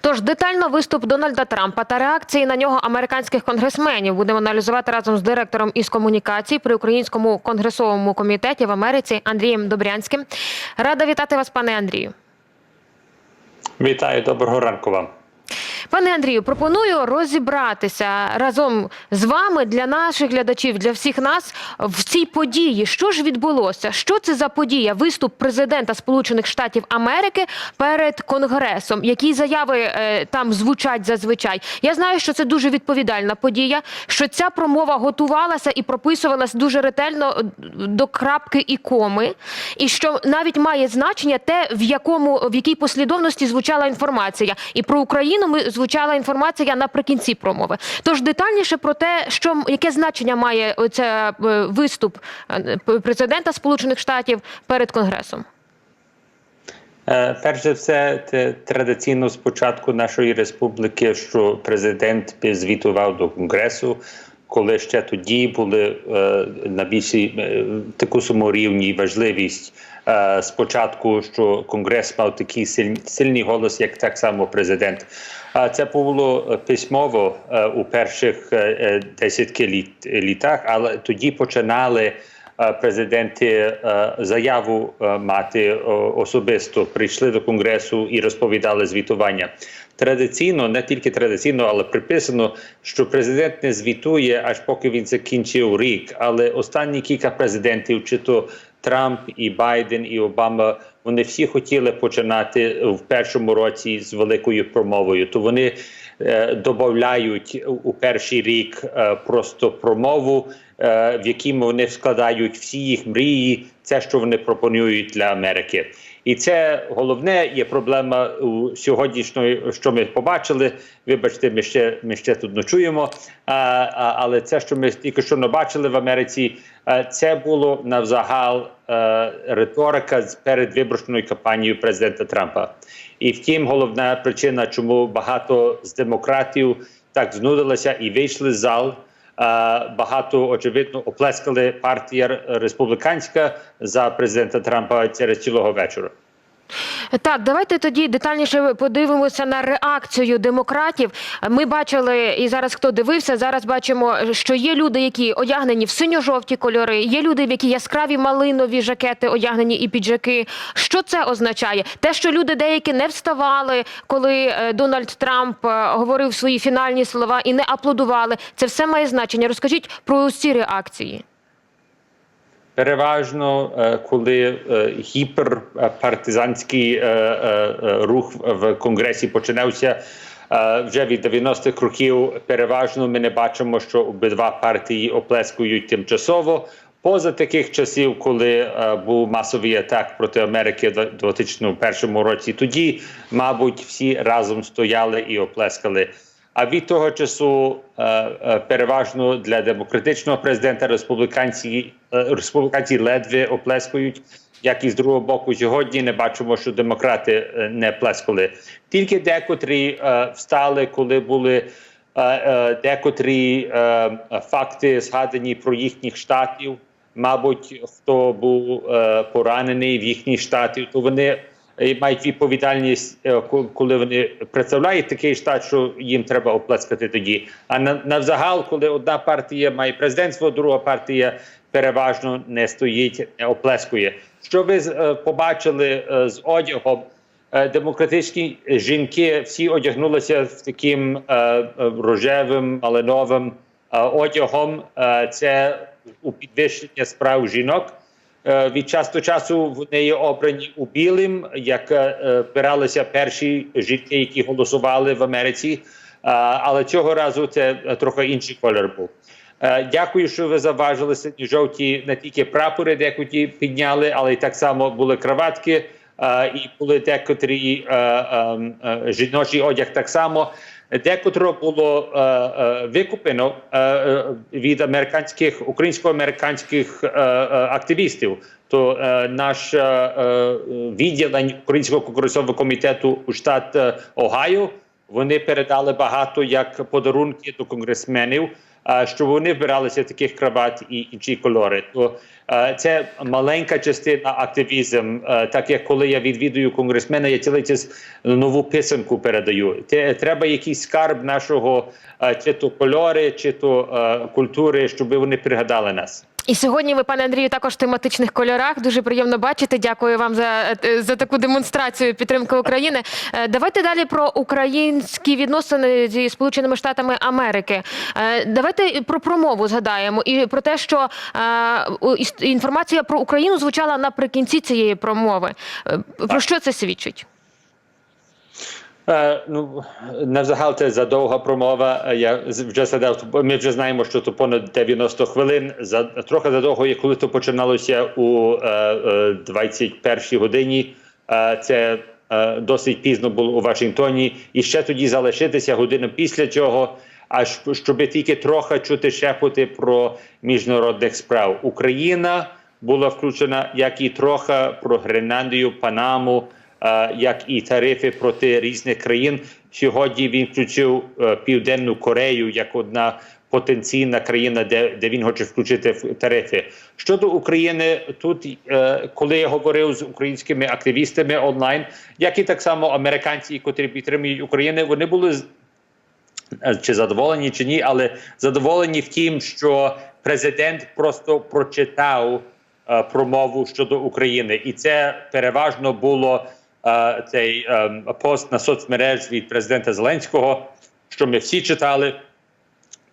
Тож детально виступ Дональда Трампа та реакції на нього американських конгресменів будемо аналізувати разом з директором із комунікацій при українському конгресовому комітеті в Америці Андрієм Добрянським. Рада вітати вас, пане Андрію. Вітаю, доброго ранку вам. Пане Андрію, пропоную розібратися разом з вами для наших глядачів, для всіх нас в цій події. Що ж відбулося? Що це за подія? Виступ президента Сполучених Штатів Америки перед Конгресом. Які заяви е, там звучать зазвичай? Я знаю, що це дуже відповідальна подія. Що ця промова готувалася і прописувалась дуже ретельно е, до крапки і коми, і що навіть має значення те, в якому в якій послідовності звучала інформація, і про Україну ми звучала інформація наприкінці промови. Тож детальніше про те, що яке значення має оце е, виступ е, президента Сполучених Штатів перед Конгресом. Е, Перш за все, традиційно з початку нашої республіки, що президент звітував до конгресу, коли ще тоді були е, на більшій таку саму рівні важливість спочатку, що конгрес мав такий силь- сильний голос, як так само президент. А це було е, письмово е, у перших е, е, десятки літ, літах, але тоді починали е, президенти е, заяву е, мати особисто прийшли до конгресу і розповідали звітування. Традиційно, не тільки традиційно, але приписано, що президент не звітує, аж поки він закінчив рік. Але останні кілька президентів, чи то Трамп, і Байден, і Обама, вони всі хотіли починати в першому році з великою промовою. То вони е, додають у перший рік е, просто промову, в якій вони складають всі їх мрії, це що вони пропонують для Америки. І це головне є проблема у сьогоднішньої, що ми побачили. Вибачте, ми ще ми ще тут ночуємо. А, а, але це, що ми тільки що не бачили в Америці, е, це було навзагал е, риторика з передвиборчою кампанією президента Трампа. І втім, головна причина, чому багато з демократів так знудилися і вийшли з зал. Е, Багато очевидно оплескали партія республіканська за президента Трампа через цілого вечора. Так, давайте тоді детальніше подивимося на реакцію демократів. Ми бачили, і зараз хто дивився, зараз бачимо, що є люди, які одягнені в синьо-жовті кольори, є люди, в які яскраві малинові жакети одягнені і піджаки. Що це означає? Те, що люди деякі не вставали, коли е, Дональд Трамп е, говорив свої фінальні слова і не аплодували. Це все має значення. Розкажіть про ці реакції. Переважно, е, коли е, гіперпартизанський е, рух в конгресі починався вже від 90-х років, переважно ми не бачимо, що обидва партії оплескують тимчасово. Поза таких часів, коли був масовий атак проти Америки в 2001 році, тоді, мабуть, всі разом стояли і оплескали. А від того часу е, е, переважно для демократичного президента республіканці е, республіканці ледве оплескують. Як і з другого боку, сьогодні не бачимо, що демократи не плескали. Тільки декотрі встали, коли були декотрі факти згадані про їхніх штатів. Мабуть, хто був поранений в їхніх штатів, то вони мають відповідальність, е, коли вони представляють такий штат, що їм треба оплескати тоді. А на навзагал, коли одна партія має президентство, друга партія переважно не стоїть, не оплескує. Що ви е, побачили е, з одягом? Демократичні жінки всі одягнулися в таким рожевим, малиновим одягом. Це у підвищення справ жінок. Е, Від часу до часу вони є обрані у білим, як е, збиралися перші жінки, які голосували в Америці. Е, Але цього разу це е, трохи інший колір був. Е, Дякую, що ви заважили сині жовті не тільки прапори, декоті підняли, але й так само були краватки, е, і були декотрі е, е, е, жіночий одяг так само. Декотро було е, е, викуплено е, е, від американських українсько-американських е, е, активістів. То е, наш е, відділення відділень Українського конгресового комітету у штат е, Огайо Вони передали багато як подарунки до конгресменів, щоб вони вбиралися таких крават і інші кольори. То е, це маленька частина активізм. Е, Так як коли я відвідую конгресмена, я цілий нову писанку передаю. Треба якийсь скарб нашого е, чи то кольори, чи то культури, щоб вони пригадали нас. І сьогодні ви, пане Андрію, також в тематичних кольорах. Дуже приємно бачити. Дякую вам за, е, за таку демонстрацію підтримки України. Е, Давайте далі про українські відносини зі Сполученими Штатами Америки. Е, Давайте про промову згадаємо і про те, що інформація про Україну звучала наприкінці цієї промови. Про що це свідчить? Ну, навзагал це задовга промова. Я вже згадав, ми вже знаємо, що то понад 90 хвилин. За трохи задовго, як коли то починалося у е, е, 21 годині. Це досить пізно було у Вашингтоні, і ще тоді залишитися годину після цього. Аж щоб тільки трохи чути шепоти про міжнародних справ. Україна була включена, як і трохи про Гренландію, Панаму, як і тарифи проти різних країн. Сьогодні він включив е, Південну Корею як одна потенційна країна, де, де він хоче включити тарифи. Щодо України, тут е, коли я говорив з українськими активістами онлайн, як і так само американці, котрі підтримують Україну, вони були е, чи задоволені, чи ні, але задоволені в тім, що президент просто прочитав е, промову щодо України, і це переважно було е, цей е, пост на соцмереж від президента Зеленського, що ми всі читали.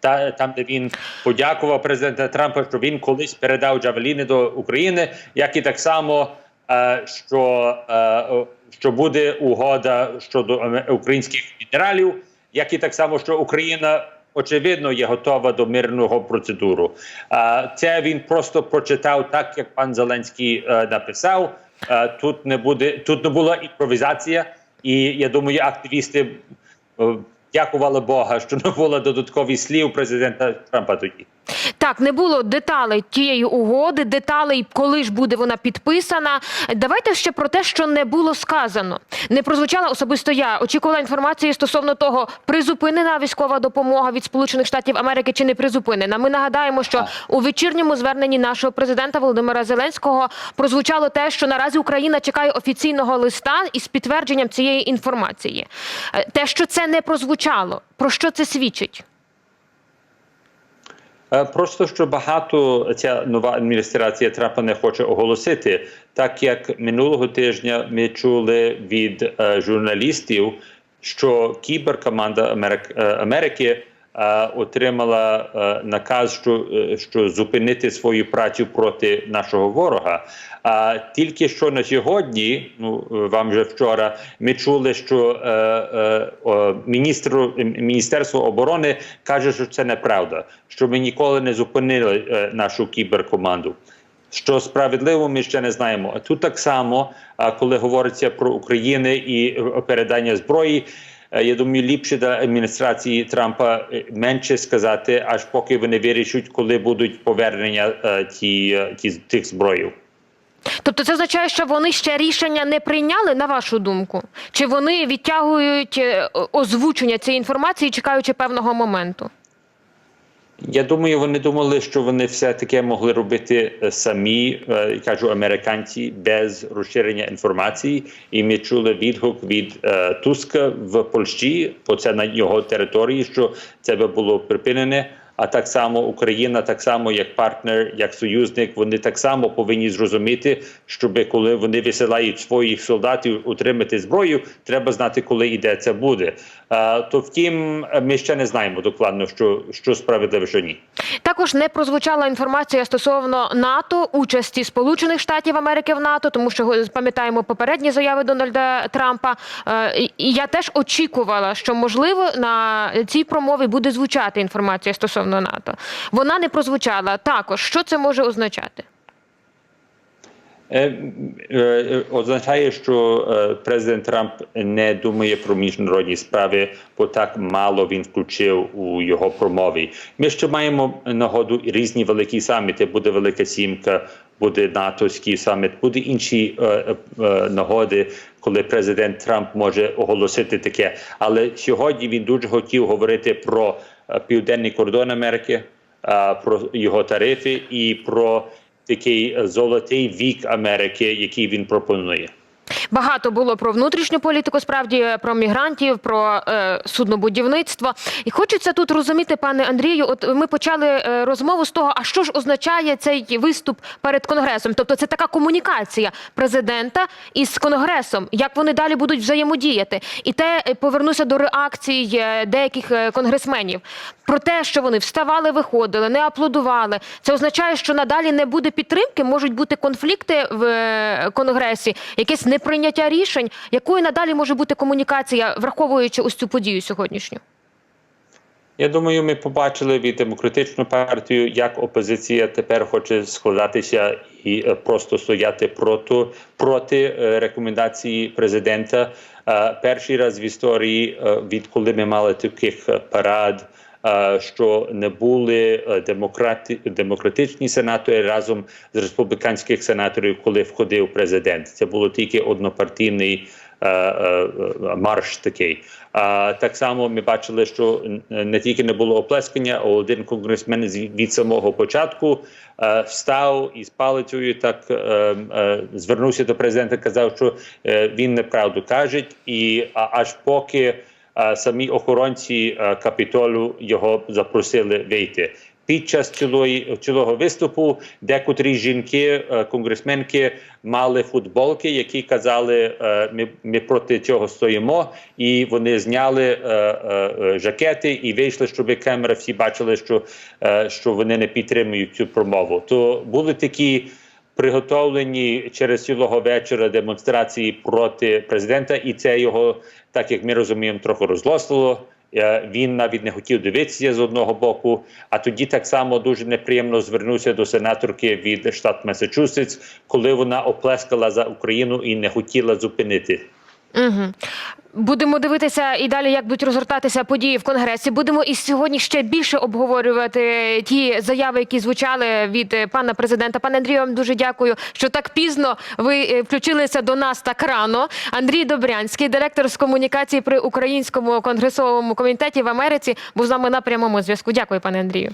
Та там, де він подякував президента Трампа, що він колись передав Джавеліни до України, як і так само, е, що, е, що буде угода щодо українських генералів, як і так само, що Україна очевидно є готова до мирного процедуру. Е, це він просто прочитав так, як пан Зеленський е, написав. Е, тут не буде тут не була імпровізація, і я думаю, активісти. е, Дякували Бога, що не було додаткових слів президента Трампа тоді. Так, не було деталей тієї угоди, деталей, коли ж буде вона підписана. Давайте ще про те, що не було сказано. Не прозвучала особисто я. Очікувала інформації стосовно того, призупинена військова допомога від Сполучених Штатів Америки чи не призупинена. Ми нагадаємо, що у вечірньому зверненні нашого президента Володимира Зеленського прозвучало те, що наразі Україна чекає офіційного листа із підтвердженням цієї інформації. Е, Те, що це не прозвучало, про що це свідчить? Е, Просто що багато ця нова адміністрація Трампа не хоче оголосити, так як минулого тижня ми чули від е, журналістів, що кіберкоманда е, Америки отримала е, наказ, що, е, що зупинити свою працю проти нашого ворога. А тільки що на сьогодні, ну е, вам вже вчора, ми чули, що е, е, о, міністру міністерство оборони каже, що це неправда, що ми ніколи не зупинили е, нашу кіберкоманду. Що справедливо, ми ще не знаємо. А тут так само, коли говориться про Україну і е, передання зброї. Я думаю, ліпше для адміністрації Трампа менше сказати, аж поки вони вирішують, коли будуть повернення ті, ті тих зброїв. Тобто це означає, що вони ще рішення не прийняли, на вашу думку? Чи вони відтягують е, озвучення цієї інформації, чекаючи певного моменту? Я думаю, вони думали, що вони все таке могли робити е, самі, е, кажу, американці без розширення інформації. І ми чули відгук від е, Туска в Польщі, бо це на його території, що це було припинене. А так само Україна, так само як партнер, як союзник, вони так само повинні зрозуміти, щоб коли вони висилають своїх солдатів утримати зброю, треба знати, коли і де це буде. То втім, ми ще не знаємо докладно, що, що справедливо, що ні. Також не прозвучала інформація стосовно НАТО, участі Сполучених Штатів Америки в НАТО, тому що пам'ятаємо попередні заяви Дональда Трампа. Е, і я теж очікувала, що можливо на цій промові буде звучати інформація стосовно НАТО. Вона не прозвучала. Також що це може означати? Е, е, означає, що е, президент Трамп не думає про міжнародні справи, бо так мало він включив у його промові. Ми ще маємо нагоду різні великі саміти. Буде велика сімка буде натовський саміт, буде інші е, е, е, нагоди, коли президент Трамп може оголосити таке. Але сьогодні він дуже хотів говорити про е, південний кордон Америки, е, про його тарифи і про такий е, золотий вік Америки, який він пропонує. Багато було про внутрішню політику, справді про мігрантів, про е, суднобудівництво. І хочеться тут розуміти, пане Андрію. От ми почали е, розмову з того, а що ж означає цей виступ перед конгресом? Тобто, це така комунікація президента із конгресом, як вони далі будуть взаємодіяти. І те е, повернуся до реакцій е, деяких е, конгресменів про те, що вони вставали, виходили, не аплодували. Це означає, що надалі не буде підтримки, можуть бути конфлікти в е, конгресі, якесь неприйняття рішень. Якою надалі може бути комунікація, враховуючи ось цю подію сьогоднішню? Я думаю, ми побачили від демократичну партію, як опозиція тепер хоче складатися і е, просто стояти проти, проти е, рекомендації президента. Е, Перший раз в історії, відколи ми мали таких парад, що не були е, демократи, демократичні сенатори разом з республіканських сенаторів, коли входив президент. Це було тільки однопартійний е, е, е, марш такий. Так само ми бачили, що не тільки не було оплескання, а один конгресмен від самого початку е, встав із палицею, так е, е, звернувся до президента, казав, що е, він неправду каже, і аж поки е, самі охоронці капітолу його запросили вийти. Під час цілої, цілого виступу декотрі жінки, конгресменки, мали футболки, які казали, ми, ми проти цього стоїмо, і вони зняли жакети і вийшли, щоб камера всі бачили, що, що вони не підтримують цю промову. То були такі приготовлені через цілого вечора демонстрації проти президента, і це його, так як ми розуміємо, трохи розлостило. Е, Він навіть не хотів дивитися з одного боку. А тоді так само дуже неприємно звернувся до сенаторки від штат Масачусетс, коли вона оплескала за Україну і не хотіла зупинити. Угу. Будемо дивитися і далі, як будуть розгортатися події в конгресі. Будемо і сьогодні ще більше обговорювати ті заяви, які звучали від пана президента. Пане Андрію, вам дуже дякую, що так пізно ви е, включилися до нас так рано. Андрій Добрянський, директор з комунікації при українському конгресовому комітеті в Америці, був з нами на прямому зв'язку. Дякую, пане Андрію.